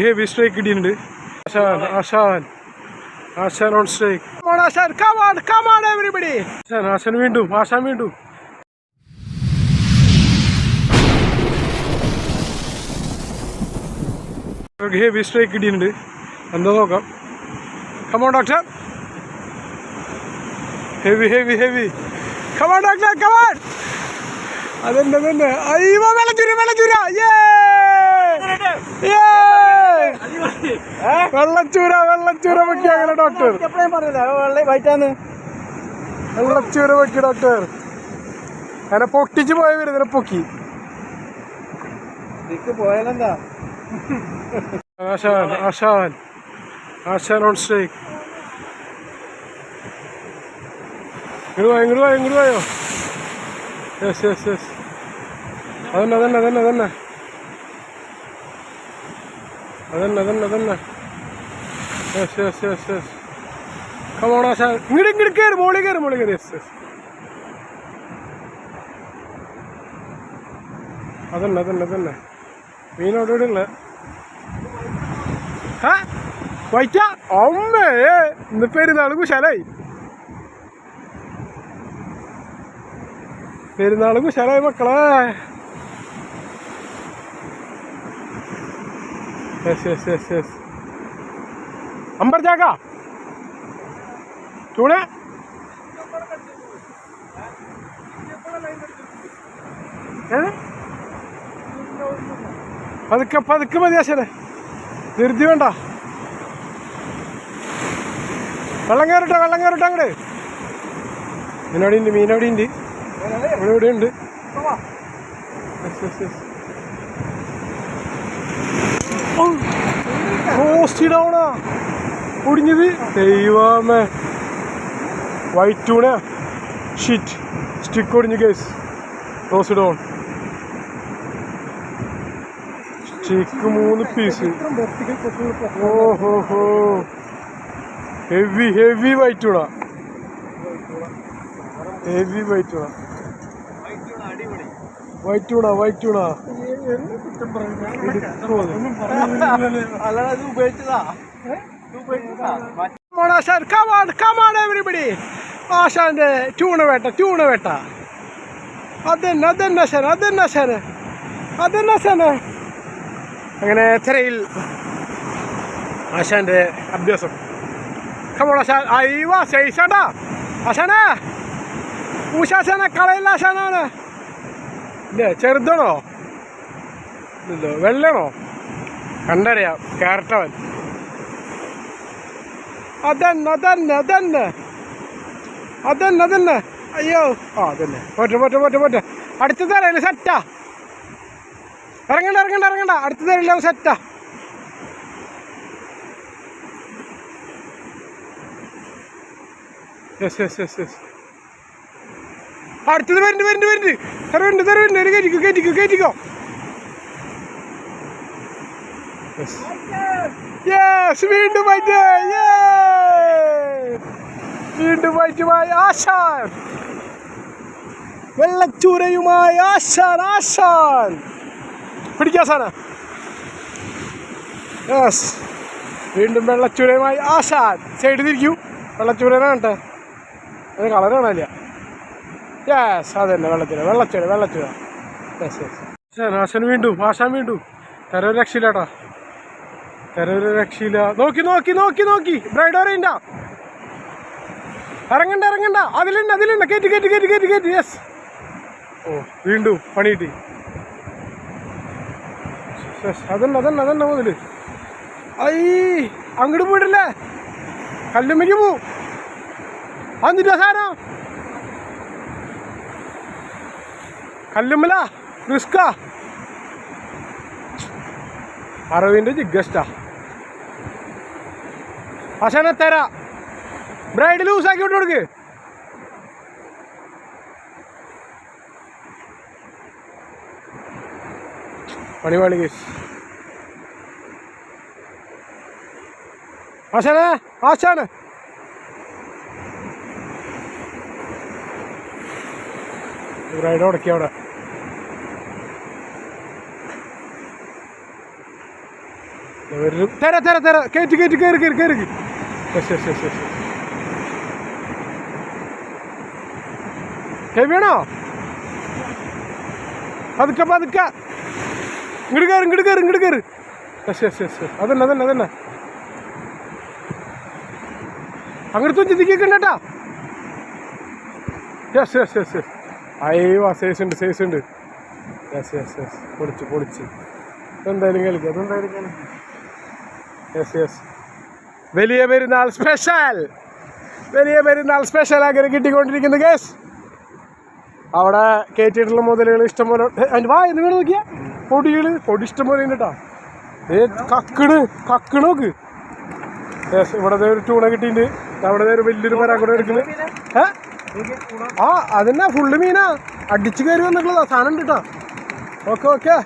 Heavy strike ഇടിയുണ്ട് ആശാൻ ആശാൻ. ആശാൻ on strike Asan come on come on everybody ആശാൻ ആശാൻ വീണ്ടും ആശാൻ വീണ്ടും. ഹെവി സ്ട്രൈക്ക് ഇടിയുണ്ട് എന്താ നോക്കാം. Come on doctor heavy heavy heavy come on doctor come on അതെന്താ തന്നെ അയ്യോ വെള്ളച്ചൂര വെള്ളച്ചൂര. വെള്ളച്ചൂര വെള്ളച്ചൂര വെക്കി അങ്ങനെ ഡോക്ടർ. എപ്പോഴും വൈറ്റാന്ന്. വെള്ളച്ചൂര വെക്കി ഡോക്ടർ. അങ്ങനെ പൊട്ടിച്ച് പോയ വരുന്നതിനെ പൊക്കി. പോയാലെന്താ? ആശാൻ ആശാൻ. ആശാൻ ഓൺ സ്ട്രൈക്ക് ഇങ്ങോട്ട് പോയോ ഇങ്ങോട്ട് പോയോ ഇങ്ങോട്ട് പോയോ യെസ് യെസ് യെസ് അതന്നെ അതന്നെ അതന്നെ അതന്നെ. അതന്നെ അതന്നെ അതന്നെ. Yes yes yes yes come on ആശാൻ ഇങ്ങോട്ട് ഇങ്ങോട്ട് കയറി മോളിൽ കയറി മോളിൽ കയറി യെസ് യെസ് അതന്നെ അതന്നെ അതന്നെ. മീനോട് ആ വൈറ്റ. അമ്മേ ഇന്ന് പെരുന്നാൾ കുശാലായി. പെരുന്നാൾ കുശാലായി മക്കളെ. യെസ് യെസ് യെസ് യെസ് അമ്പർ जाएगा चूड़े? പതുക്കെ പതുക്കെ മതി ആശാനെ. ധൃതി വേണ്ട. വെള്ളം കയറട്ടെ വെള്ളം കയറട്ടെ അങ്ങോട്ട് മീനോടി ഉണ്ട് മീനോടി ഇവിടെ ഇവിടെ ഉണ്ട്. ഓ, ഒടിഞ്ഞത് ദൈവമേ. വൈറ്റ് ടൂണ ഷീറ്റ് സ്റ്റിക്ക് ഒടിഞ്ഞു കേസ് റോസ് ഡൗൺ സ്റ്റിക്ക് മൂന്ന് പീസ് ഓഹോ ഹോ. Heavy heavy white tuna heavy white white tuna white tuna white tuna അല്ലാതെ അത് ഉപയോഗിച്ചതാ. ആശാൻ come on come on everybody ആശാന്റെ ട്യൂണ് വേട്ട ട്യൂണ വേട്ട അതന്നെ അതന്നെ ആശാൻ അതന്നെ ആശാന് അതന്നെ ആശാന് അങ്ങനെ തിരയിൽ ആശാന്റെ അഭ്യാസം. കമോൺ ആശാൻ അയ്യോ സൈസാണ്ടാ ആശാനെ. ഊശാശാനെ കളയില്ല ആശാനാണ്. ഇല്ലേ ചെറുതാണോ? വെള്ളയാണോ? കണ്ടറിയാം ക്യാരറ്റവൻ അതന്നെ അതന്നെ അതന്നെ. അതന്നെ അതന്നെ. അയ്യോ. ആ അതന്നെ. പോട്ടെ പോട്ടെ പോട്ടെ പോട്ടെ അടുത്ത തരയില്ല സെറ്റാ ഇറങ്ങണ്ട ഇറങ്ങണ്ട ഇറങ്ങണ്ട. അടുത്ത തരയില്ല സെറ്റാ യെസ് യെസ് യെസ് യെസ് അടുത്തത് വരുന്നുണ്ട് വരുന്നുണ്ട് വരുന്നുണ്ട് തര വരുന്നുണ്ട് തര വരുന്നുണ്ട് കയറ്റിക്കോ കയറ്റിക്കോ കയറ്റിക്കോ. യെസ് യെസ് വീണ്ടും വൈറ്റ് വീണ്ടും വൈറ്റുമായി ആശാൻ. വെള്ളച്ചൂരയുമായി ആശാൻ ആശാൻ. പിടിക്കാ സാന യെസ് വീണ്ടും വെള്ളച്ചൂരയുമായി ആശാൻ. സൈഡ് തിരിക്കൂ. വെള്ളച്ചൂരനാണ് കേട്ടോ അതിന് കളർ യെസ് തന്നെ വെള്ളച്ചൂര വെള്ളച്ചൂര വെള്ളച്ചൂര. യെസ് യെസ് ആശാൻ വീണ്ടും ആശാൻ വീണ്ടും. തരവ് രക്ഷയില്ല കേട്ടോ തരവ് രക്ഷയില്ല. നോക്കി നോക്കി നോക്കി നോക്കി. ബ്രൈഡ് ഓറിയന്റാ ഇറങ്ങണ്ട ഇറങ്ങണ്ട. അതിലുണ്ട് അതിലുണ്ട്. കയറ്റി കയറ്റി കയറ്റി കയറ്റി കയറ്റി യെസ് ഓ വീണ്ടും പണി കിട്ടി. അതന്നെ അതന്നെ അതന്നെ മുതൽ. ഐ അങ്ങോട്ട് പോയിട്ടില്ലേ? കല്ലുമ്മയ്ക്ക് പോവും എന്നിട്ടാ സാധനം? കല്ലുമ്മല റിസ്കാ അറവിന്റെ ജിഗസ്റ്റാ തരാ. ബ്രൈഡ് ലൂസാക്കി വിട്ട് കൊടുക്ക്. പണിപാളി ആശാനേ ആശാനെ. ആശാണ് ബ്രൈഡ് ഉടക്കി അവിടെ. തര തര തര. കയറ്റി കയറ്റി കയറി കയറി കയറി യെസ് യെസ് യെസ് യെസ് ഹെവിയാണോ പതുക്കെ പതുക്കെ. ഇങ്ങോട്ട് കയറി ഇങ്ങോട്ട് കയറി ഇങ്ങോട്ട് കയറി യെസ് യെസ് യെസ് അതന്നെ അതന്നെ അതന്നെ. അങ്ങോട്ട് തുഞ്ചിത്തിക്കൊക്കെ കേട്ടാ. യെസ് യെസ് യെസ് യെസ് അയ്യോ സേസ് ഉണ്ട് സേസ് ഉണ്ട്. യെസ് യെസ് യെസ് പൊളിച്ച് പൊളിച്ച്. എന്തായാലും കളിക്കാം അതെന്തായാലും കളിക്കാം യെസ് യെസ് വലിയ പെരുന്നാൾ സ്പെഷ്യൽ വലിയ പെരുന്നാൾ സ്പെഷ്യൽ അങ്ങനെ കിട്ടിക്കൊണ്ടിരിക്കുന്നു കേസ് അവിടെ കയറ്റിയിട്ടുള്ള മുതലുകൾ ഇഷ്ടംപോലെ അതിന്റെ വാ എന്ന് വീണ് നോക്കിയാ. പൊടികൾ പൊടി ഇഷ്ടംപോലെ ഉണ്ട് ഏ കക്കണ് കക്കണ് നോക്ക്. യെസ് ഇവിടെ ഒരു ടൂണ കിട്ടിയിട്ടുണ്ട്. അവിടെ ഒരു വലിയൊരു മരം കൂടെ എടുക്കുന്നത് ഏ ആ അതന്നെ ഫുള്ള് മീനാ. അടിച്ചു കയറി വന്നിട്ടുള്ളതാ. സാധനം ഉണ്ട് കേട്ടോ. Okay okay.